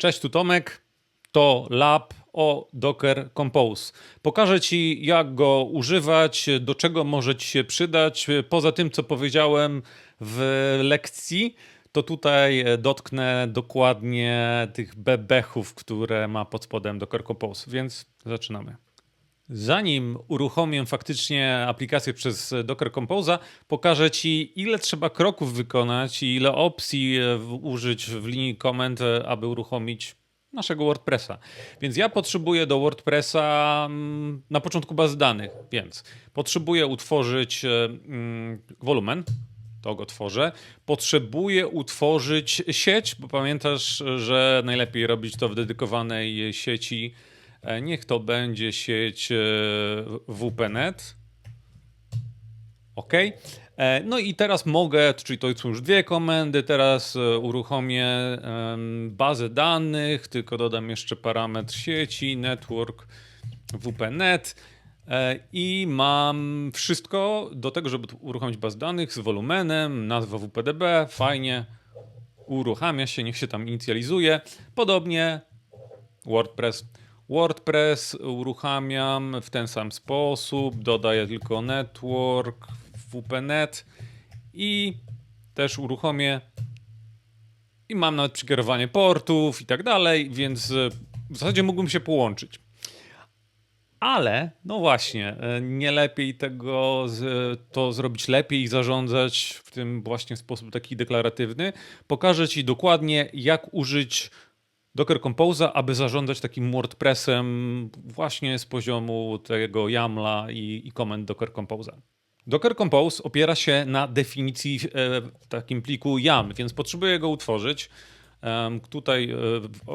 Cześć, tu Tomek. To lab o Docker Compose. Pokażę Ci, jak go używać, do czego może Ci się przydać. Poza tym, co powiedziałem w lekcji, to tutaj dotknę dokładnie tych bebechów, które ma pod spodem Docker Compose, więc zaczynamy. Zanim uruchomię faktycznie aplikację przez Docker Compose'a, pokażę Ci, ile trzeba kroków wykonać i ile opcji e, użyć w linii komend, e, aby uruchomić naszego WordPressa. Więc ja potrzebuję do WordPressa mm, na początku baz danych, więc potrzebuję utworzyć e, mm, wolumen, to go tworzę. Potrzebuję utworzyć sieć, bo pamiętasz, że najlepiej robić to w dedykowanej sieci. E, Niech to będzie sieć e, WPNet. OK. E, No i teraz mogę, czyli to są już dwie komendy, teraz uruchomię bazę danych, tylko dodam jeszcze parametr sieci, network, WPNet i mam wszystko do tego, żeby uruchomić bazę danych z wolumenem, nazwa WPDB, fajnie, uruchamia się, niech się tam inicjalizuje. Podobnie WordPress. WordPress uruchamiam w ten sam sposób, dodaję tylko network, WPNet i też uruchomię i mam nawet przykierowanie portów i tak dalej, więc e, w zasadzie mógłbym się połączyć. Ale, no właśnie, e, nie lepiej tego z, to zrobić lepiej i zarządzać w tym właśnie sposób taki deklaratywny. Pokażę Ci dokładnie, jak użyć Docker Compose'a, aby zarządzać takim WordPressem właśnie z poziomu tego YAMLa i, i komend Docker Compose'a. Docker Compose opiera się na definicji e, w takim pliku YAM, więc potrzebuję go utworzyć. Tutaj e,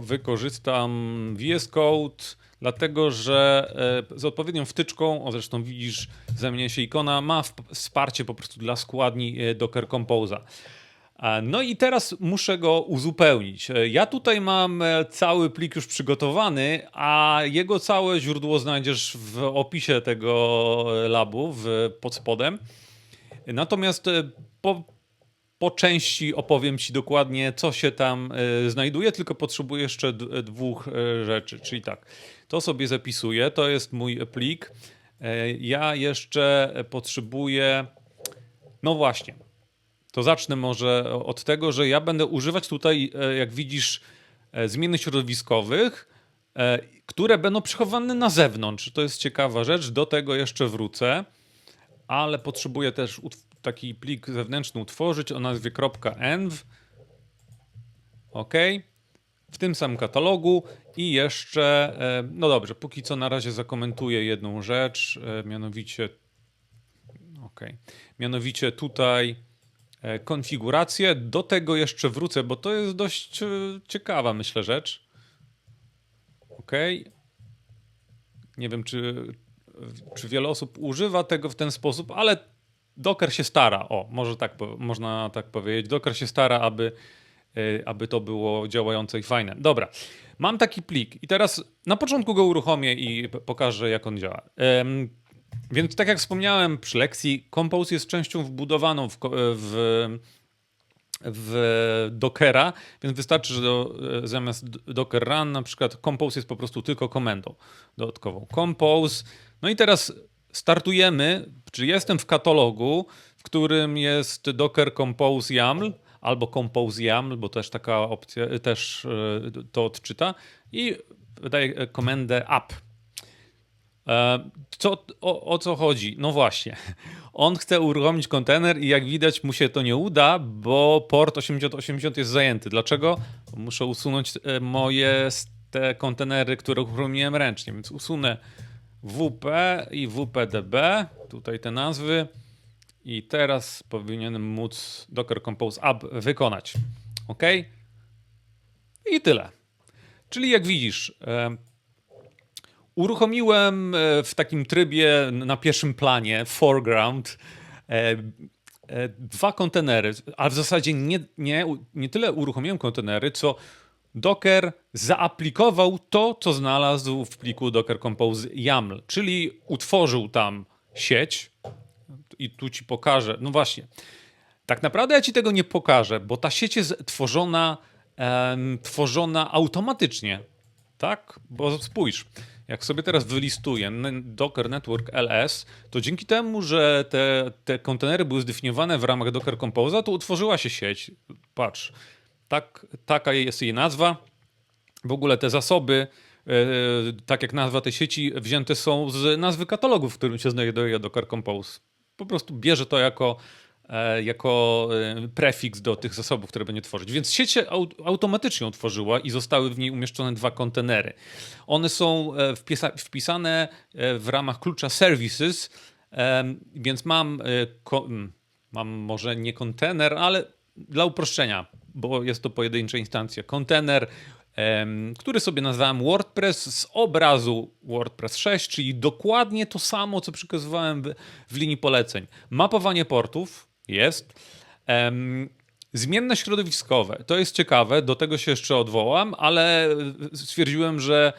wykorzystam VS Code, dlatego że e, z odpowiednią wtyczką, o zresztą widzisz, zamienia się ikona, ma wsparcie po prostu dla składni Docker Compose'a. No i teraz muszę go uzupełnić. E, Ja tutaj mam e, cały plik już przygotowany, a jego całe źródło znajdziesz w opisie tego e, labu w, pod spodem. Natomiast po, po części opowiem Ci dokładnie, co się tam znajduje, tylko potrzebuję jeszcze dwóch rzeczy. Czyli tak, to sobie zapisuję, to jest mój plik. Ja jeszcze potrzebuję, no właśnie, to zacznę może od tego, że ja będę używać tutaj, e, jak widzisz, e, zmiennych środowiskowych, e, które będą przechowane na zewnątrz. To jest ciekawa rzecz, do tego jeszcze wrócę, ale potrzebuję też taki plik zewnętrzny utworzyć o nazwie .env. OK. W tym samym katalogu i jeszcze, no dobrze, póki co na razie zakomentuję jedną rzecz, mianowicie OK. Mianowicie tutaj konfigurację. Do tego jeszcze wrócę, bo to jest dość e, ciekawa, myślę, rzecz. OK. Nie wiem, czy, czy wiele osób używa tego w ten sposób, ale Docker się stara. O, może tak, można tak powiedzieć. Docker się stara, aby, e, aby to było działające i fajne. Dobra, mam taki plik i teraz na początku go uruchomię i pokażę, jak on działa. Więc tak jak wspomniałem przy lekcji, Compose jest częścią wbudowaną w, ko- w, w Dockera, więc wystarczy, że do, zamiast d- Docker Run na przykład Compose jest po prostu tylko komendą dodatkową. Compose. No i teraz startujemy, czy jestem w katalogu, w którym jest Docker Compose YAML albo Compose YAML, bo też taka opcja też e, to odczyta i wydaję e, komendę app. E, Co, o, o co chodzi? No właśnie. On chce uruchomić kontener i jak widać mu się to nie uda, bo port 8080 jest zajęty. Dlaczego? Muszę usunąć e, moje te kontenery, które uruchomiłem ręcznie, więc usunę WP i WPDB, tutaj te nazwy i teraz powinienem móc Docker Compose App wykonać. OK? I tyle. Czyli jak widzisz, e, Uruchomiłem e, w takim trybie na pierwszym planie, foreground, e, e, dwa kontenery, a w zasadzie nie, nie, nie tyle uruchomiłem kontenery, co Docker zaaplikował to, co znalazł w pliku Docker Compose YAML, czyli utworzył tam sieć i tu ci pokażę, no właśnie, tak naprawdę ja ci tego nie pokażę, bo ta sieć jest tworzona tworzona automatycznie. Tak? Bo spójrz, jak sobie teraz wylistuję Docker Network LS, to dzięki temu, że te, te kontenery były zdefiniowane w ramach Docker Compose'a, to utworzyła się sieć. Patrz, tak, taka jest jej nazwa. W ogóle te zasoby, e, tak jak nazwa tej sieci, wzięte są z nazwy katalogu, w którym się znajduje Docker Compose. Po prostu bierze to jako, jako e, prefiks do tych zasobów, które będzie tworzyć. Więc sieć się au- automatycznie utworzyła i zostały w niej umieszczone dwa kontenery. One są e, wpisa- wpisane e, w ramach klucza services, więc mam, e, mam może nie kontener, ale dla uproszczenia, bo jest to pojedyncze instancje, kontener, który sobie nazwałem WordPress z obrazu WordPress 6, czyli dokładnie to samo, co przekazywałem w, w linii poleceń. Mapowanie portów jest. Em, zmienne środowiskowe. To jest ciekawe, do tego się jeszcze odwołam, ale stwierdziłem, że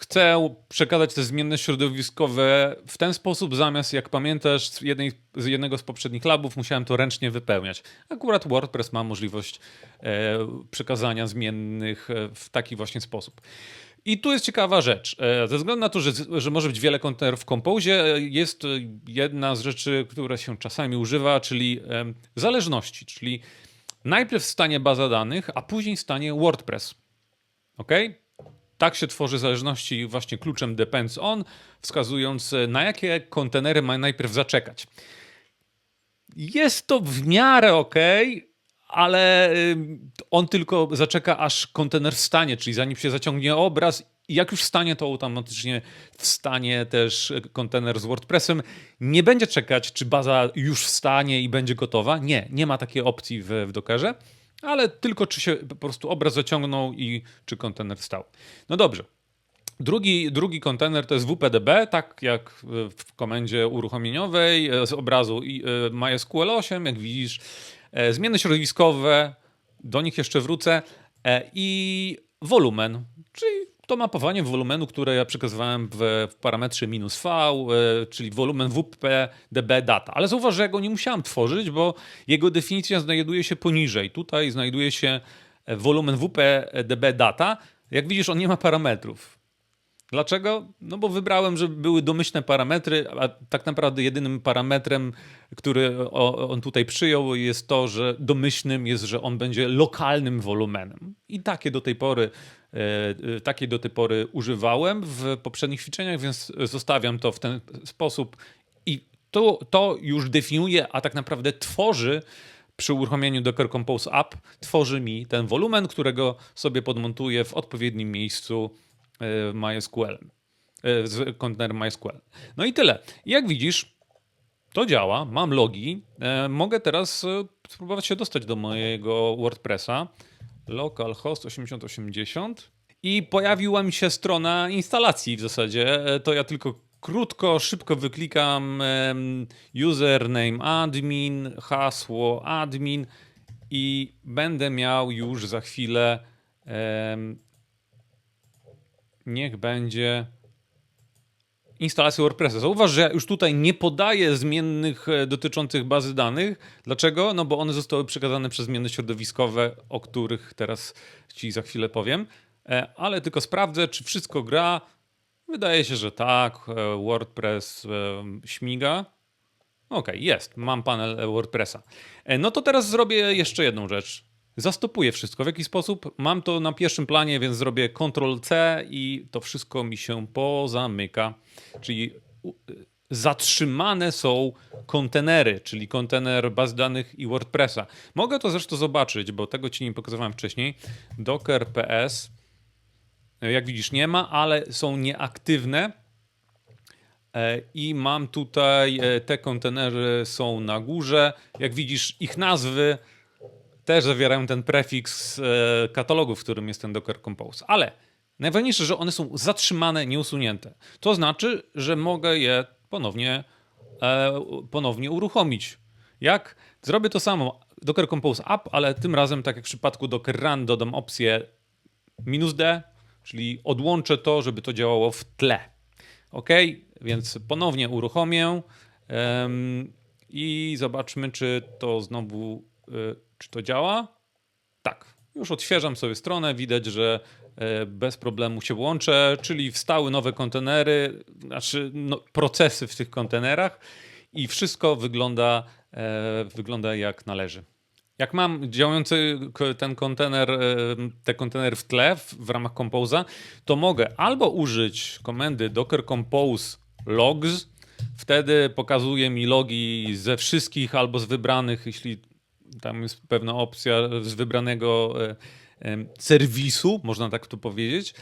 chcę przekazać te zmienne środowiskowe w ten sposób, zamiast, jak pamiętasz, z, jednej, z jednego z poprzednich labów musiałem to ręcznie wypełniać. Akurat WordPress ma możliwość e, przekazania zmiennych e, w taki właśnie sposób. I tu jest ciekawa rzecz. E, Ze względu na to, że, że może być wiele kontenerów w Composie, e, jest e, jedna z rzeczy, która się czasami używa, czyli zależności, czyli najpierw stanie baza danych, a później stanie WordPress. OK? Tak się tworzy zależności właśnie kluczem depends on, wskazując na jakie kontenery ma najpierw zaczekać. Jest to w miarę ok, ale on tylko zaczeka aż kontener wstanie, czyli zanim się zaciągnie obraz i jak już wstanie, to automatycznie wstanie też kontener z WordPressem. Nie będzie czekać, czy baza już wstanie i będzie gotowa. Nie, nie ma takiej opcji w, w Dockerze, ale tylko czy się po prostu obraz zaciągnął i czy kontener wstał. No dobrze. Drugi, drugi kontener to jest WPDB, tak jak w komendzie uruchomieniowej e, z obrazu e, MySQL 8, jak widzisz. E, Zmiany środowiskowe, do nich jeszcze wrócę. E, I wolumen, czyli to mapowanie wolumenu, które ja przekazywałem w, w parametrze minus V, e, czyli wolumen WPDB data. Ale zauważ, że ja go nie musiałem tworzyć, bo jego definicja znajduje się poniżej. Tutaj znajduje się wolumen WPDB data. Jak widzisz, on nie ma parametrów. Dlaczego? No bo wybrałem, że były domyślne parametry, a tak naprawdę jedynym parametrem, który on tutaj przyjął, jest to, że domyślnym jest, że on będzie lokalnym wolumenem. I takie do tej pory, e, e, takie do tej pory używałem w poprzednich ćwiczeniach, więc zostawiam to w ten sposób i to, to już definiuje, a tak naprawdę tworzy przy uruchomieniu Docker Compose App, tworzy mi ten wolumen, którego sobie podmontuję w odpowiednim miejscu MySQL, e, z kontenerem MySQL. No i tyle. Jak widzisz, to działa, mam logi. E, mogę teraz e, spróbować się dostać do mojego WordPressa. Localhost 8080 i pojawiła mi się strona instalacji w zasadzie. To ja tylko krótko, szybko wyklikam username admin, hasło admin i będę miał już za chwilę niech będzie instalację WordPressa. Zauważ, że ja już tutaj nie podaję zmiennych e, dotyczących bazy danych. Dlaczego? No bo one zostały przekazane przez zmiany środowiskowe, o których teraz ci za chwilę powiem. E, Ale tylko sprawdzę, czy wszystko gra. Wydaje się, że tak. E, WordPress śmiga. Okej, jest. Mam panel WordPressa. No to teraz zrobię jeszcze jedną rzecz. Zastopuję wszystko. W jaki sposób? Mam to na pierwszym planie, więc zrobię Ctrl-C i to wszystko mi się pozamyka. Czyli u- zatrzymane są kontenery, czyli kontener baz danych i WordPressa. Mogę to zresztą zobaczyć, bo tego ci nie pokazywałem wcześniej. Docker PS, jak widzisz, nie ma, ale są nieaktywne. E, I mam tutaj e, te kontenery są na górze. Jak widzisz, ich nazwy też zawierają ten prefiks e, katalogu, w którym jest ten Docker Compose. Ale najważniejsze, że one są zatrzymane, nieusunięte. To znaczy, że mogę je ponownie, e, ponownie uruchomić. Jak? Zrobię to samo. Docker Compose App, ale tym razem, tak jak w przypadku Docker Run, dodam opcję minus D, czyli odłączę to, żeby to działało w tle. OK, więc ponownie uruchomię em, i zobaczmy, czy to znowu, y, czy to działa. Tak, Już odświeżam sobie stronę, widać, że e, bez problemu się łączę, czyli wstały nowe kontenery, znaczy no, procesy w tych kontenerach i wszystko wygląda, e, wygląda jak należy. Jak mam działający ten kontener, e, te kontener w tle w, w ramach Compose'a, to mogę albo użyć komendy docker compose logs, wtedy pokazuje mi logi ze wszystkich albo z wybranych, jeśli tam jest pewna opcja z wybranego e, serwisu, można tak to powiedzieć,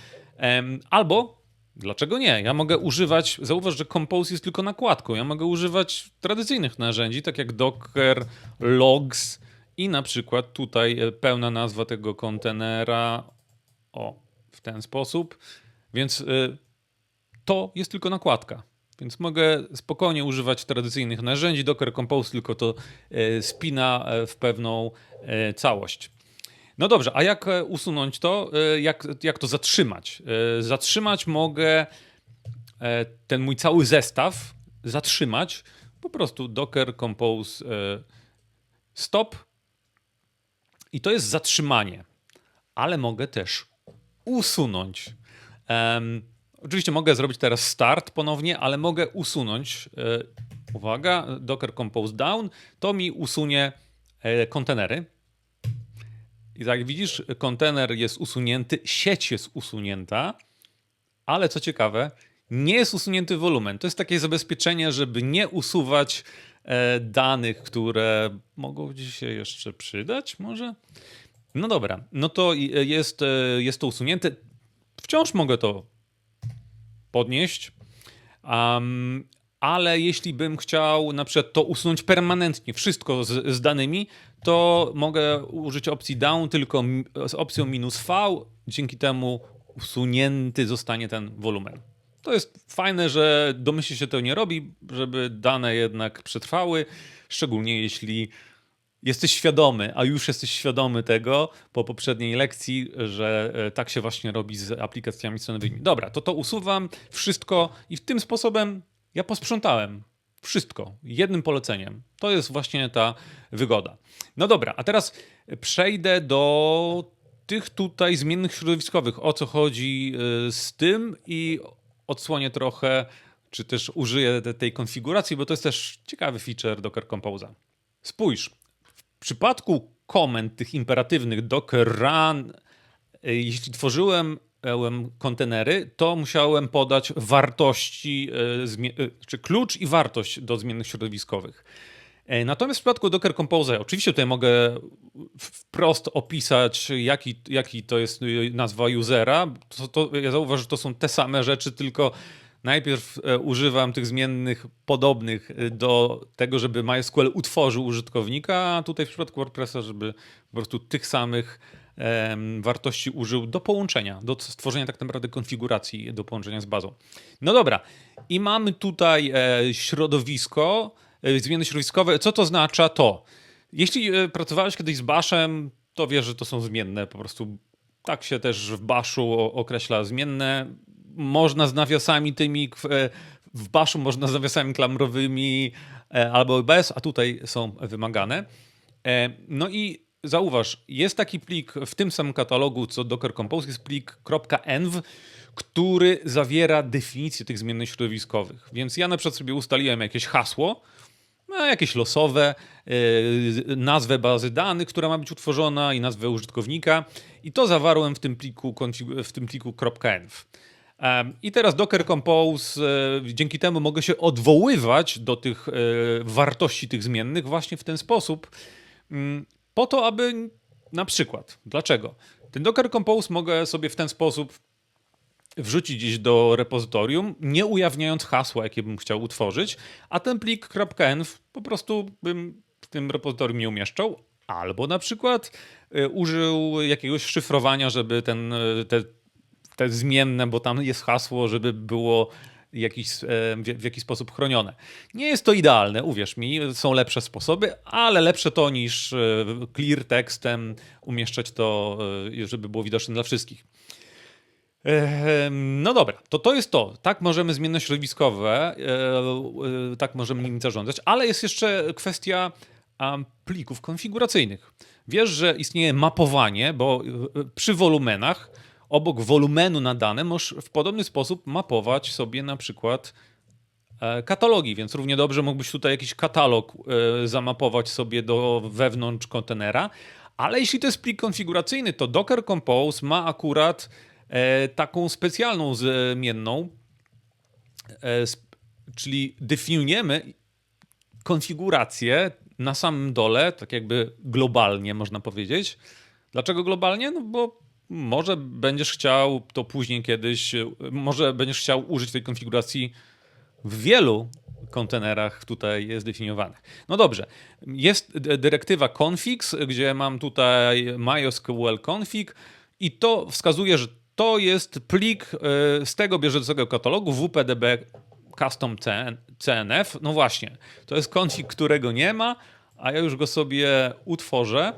albo Dlaczego nie? Ja mogę używać, zauważ, że Compose jest tylko nakładką. Ja mogę używać tradycyjnych narzędzi, tak jak Docker, Logs, i na przykład tutaj e, pełna nazwa tego kontenera o w ten sposób. Więc e, to jest tylko nakładka. Więc mogę spokojnie używać tradycyjnych narzędzi. Docker Compose tylko to e, spina w pewną całość. No dobrze, a jak usunąć to? Jak, jak to zatrzymać? Zatrzymać mogę ten mój cały zestaw, zatrzymać po prostu Docker Compose stop i to jest zatrzymanie, ale mogę też usunąć. Oczywiście mogę zrobić teraz start ponownie, ale mogę usunąć. E, uwaga, Docker Compose Down, to mi usunie e, kontenery. I tak widzisz, kontener jest usunięty, sieć jest usunięta, ale co ciekawe, nie jest usunięty wolumen. To jest takie zabezpieczenie, żeby nie usuwać E, danych, które mogą ci się jeszcze przydać, może? No dobra, no to jest, jest to usunięte. Wciąż mogę to podnieść, um, ale jeśli bym chciał na przykład to usunąć permanentnie, wszystko z, z danymi, to mogę użyć opcji down tylko z opcją minus V. Dzięki temu usunięty zostanie ten wolumen. To jest fajne, że domyślnie się to nie robi, żeby dane jednak przetrwały, szczególnie jeśli jesteś świadomy, a już jesteś świadomy tego po poprzedniej lekcji, że e, tak się właśnie robi z aplikacjami stronowymi. Dobra, to to usuwam wszystko i w tym sposobem ja posprzątałem wszystko jednym poleceniem. To jest właśnie ta wygoda. No dobra, a teraz przejdę do tych tutaj zmiennych środowiskowych. O co chodzi e, z tym i odsłonię trochę, czy też użyję tej konfiguracji, bo to jest też ciekawy feature Docker Compose'a. Spójrz, w przypadku komend tych imperatywnych docker run, e, jeśli tworzyłem kontenery, to musiałem podać wartości, e, e, czy klucz i wartość do zmiennych środowiskowych. Natomiast w przypadku Docker Compose, oczywiście tutaj mogę wprost opisać, jaki, jaki to jest nazwa usera. To, to, ja zauważę, że to są te same rzeczy, tylko najpierw e, używam tych zmiennych podobnych e, do tego, żeby MySQL utworzył użytkownika, a tutaj w przypadku WordPressa, żeby po prostu tych samych wartości użył do połączenia, do stworzenia tak naprawdę konfiguracji do połączenia z bazą. No dobra, i mamy tutaj e, środowisko, zmiany środowiskowe. Co to oznacza? To. Jeśli pracowałeś kiedyś z Bashem, to wiesz, że to są zmienne. Po prostu tak się też w Bashu określa zmienne. Można z nawiasami tymi, e, w Bashu można z nawiasami klamrowymi albo bez, a tutaj są wymagane. No i zauważ, jest taki plik w tym samym katalogu co Docker Compose, jest plik .env, który zawiera definicję tych zmiennych środowiskowych. Więc ja na przykład sobie ustaliłem jakieś hasło, no, jakieś losowe, nazwę bazy danych, która ma być utworzona i nazwę użytkownika i to zawarłem w tym pliku, w tym pliku .env. I teraz Docker Compose, yy, dzięki temu mogę się odwoływać do tych yy, wartości tych zmiennych właśnie w ten sposób, mm, po to, aby na przykład, dlaczego? Ten Docker Compose mogę sobie w ten sposób wrzucić gdzieś do repozytorium, nie ujawniając hasła, jakie bym chciał utworzyć, a ten plik .env po prostu bym w tym repozytorium nie umieszczał, albo na przykład y, użył jakiegoś szyfrowania, żeby ten, te, te zmienne, bo tam jest hasło, żeby było jakiś, e, w jakiś sposób chronione. Nie jest to idealne, uwierz mi, są lepsze sposoby, ale lepsze to niż e, clear tekstem umieszczać to, e, żeby było widoczne dla wszystkich. No dobra, to to jest to. Tak możemy zmienne środowiskowe, tak możemy nimi zarządzać, ale jest jeszcze kwestia plików konfiguracyjnych. Wiesz, że istnieje mapowanie, bo przy wolumenach obok wolumenu na dane możesz w podobny sposób mapować sobie na przykład e, katalogi, więc równie dobrze mógłbyś tutaj jakiś katalog e, zamapować sobie do wewnątrz kontenera, ale jeśli to jest plik konfiguracyjny, to Docker Compose ma akurat e, taką specjalną zmienną, czyli definiujemy konfigurację na samym dole, tak jakby globalnie można powiedzieć. Dlaczego globalnie? No bo może będziesz chciał to później kiedyś, może będziesz chciał użyć tej konfiguracji w wielu kontenerach tutaj jest zdefiniowanych. No dobrze, jest dyrektywa configs, gdzie mam tutaj MySQL config i to wskazuje, że to jest plik e, z tego bieżącego katalogu WPDB custom CNF. No właśnie, to jest config, którego nie ma, a ja już go sobie utworzę.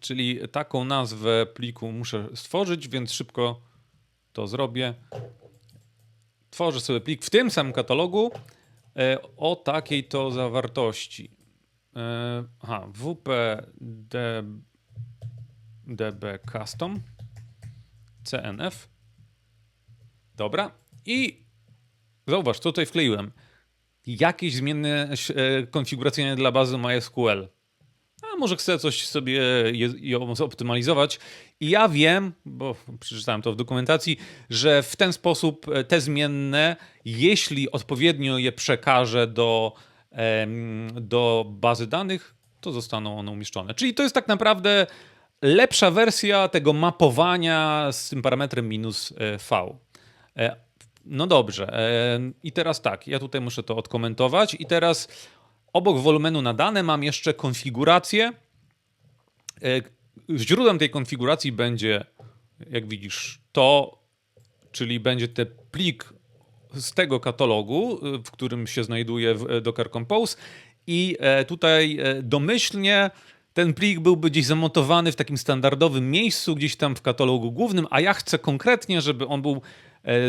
Czyli taką nazwę pliku muszę stworzyć, więc szybko to zrobię. Tworzę sobie plik w tym samym katalogu e, o takiej to zawartości. E, aha, wpdb custom cnf. Dobra. I zauważ, tutaj wkleiłem jakieś zmienne konfiguracyjne dla bazy MySQL może chcę coś sobie ją zoptymalizować. I ja wiem, bo przeczytałem to w dokumentacji, że w ten sposób e, te zmienne, jeśli odpowiednio je przekażę do, do bazy danych, to zostaną one umieszczone. Czyli to jest tak naprawdę lepsza wersja tego mapowania z tym parametrem minus e, v. E, no dobrze. I teraz tak, ja tutaj muszę to odkomentować i teraz Obok wolumenu na dane mam jeszcze konfigurację. E, źródłem tej konfiguracji będzie, jak widzisz, to, czyli będzie ten plik z tego katalogu, e, w którym się znajduje e, Docker Compose i tutaj domyślnie ten plik byłby gdzieś zamontowany w takim standardowym miejscu, gdzieś tam w katalogu głównym, a ja chcę konkretnie, żeby on był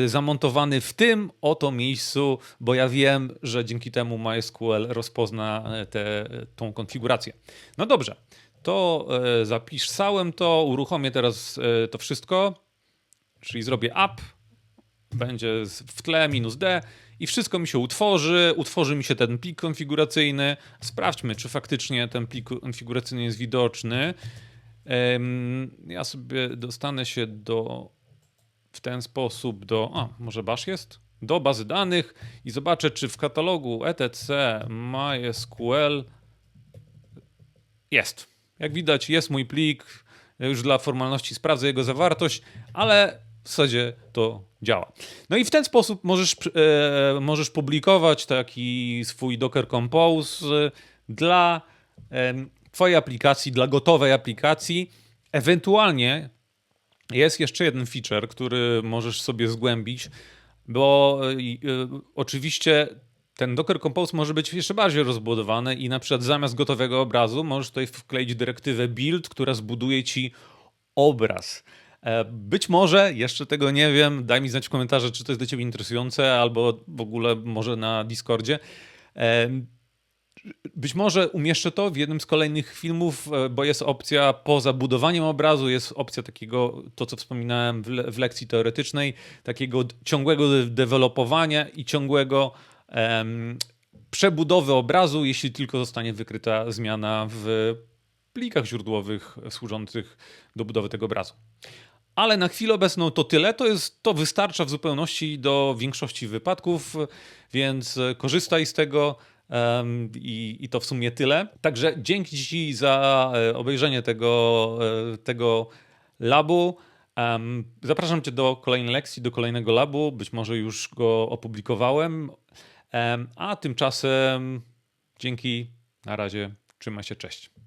zamontowany w tym oto miejscu, bo ja wiem, że dzięki temu MySQL rozpozna e, tę tą konfigurację. No dobrze, to e, zapisałem to, uruchomię teraz to wszystko, czyli zrobię app, będzie w tle minus D i wszystko mi się utworzy, utworzy mi się ten plik konfiguracyjny. Sprawdźmy, czy faktycznie ten plik konfiguracyjny jest widoczny. Ja sobie dostanę się do w ten sposób do, a może bash jest? Do bazy danych i zobaczę, czy w katalogu etc MySQL jest. Jak widać, jest mój plik. Już dla formalności sprawdzę jego zawartość, ale w zasadzie to działa. No i w ten sposób możesz, e, możesz publikować taki swój Docker Compose dla e, Twojej aplikacji, dla gotowej aplikacji. Ewentualnie jest jeszcze jeden feature, który możesz sobie zgłębić, bo y, y, oczywiście ten Docker Compose może być jeszcze bardziej rozbudowany i na przykład zamiast gotowego obrazu możesz tutaj wkleić dyrektywę build, która zbuduje ci obraz. E, być może, jeszcze tego nie wiem, daj mi znać w komentarzu, czy to jest dla Ciebie interesujące, albo w ogóle może na Discordzie. E, być może umieszczę to w jednym z kolejnych filmów, e, bo jest opcja poza budowaniem obrazu, jest opcja takiego, to co wspominałem w, le w lekcji teoretycznej, takiego ciągłego dewelopowania i ciągłego em, przebudowy obrazu, jeśli tylko zostanie wykryta zmiana w plikach źródłowych służących do budowy tego obrazu. Ale na chwilę obecną to tyle. To, jest, to wystarcza w zupełności do większości wypadków, więc korzystaj z tego. I, I to w sumie tyle. Także dzięki Ci za e, obejrzenie tego, e, tego labu. Zapraszam Cię do kolejnej lekcji, do kolejnego labu. Być może już go opublikowałem. A tymczasem dzięki, na razie, trzymaj się, cześć.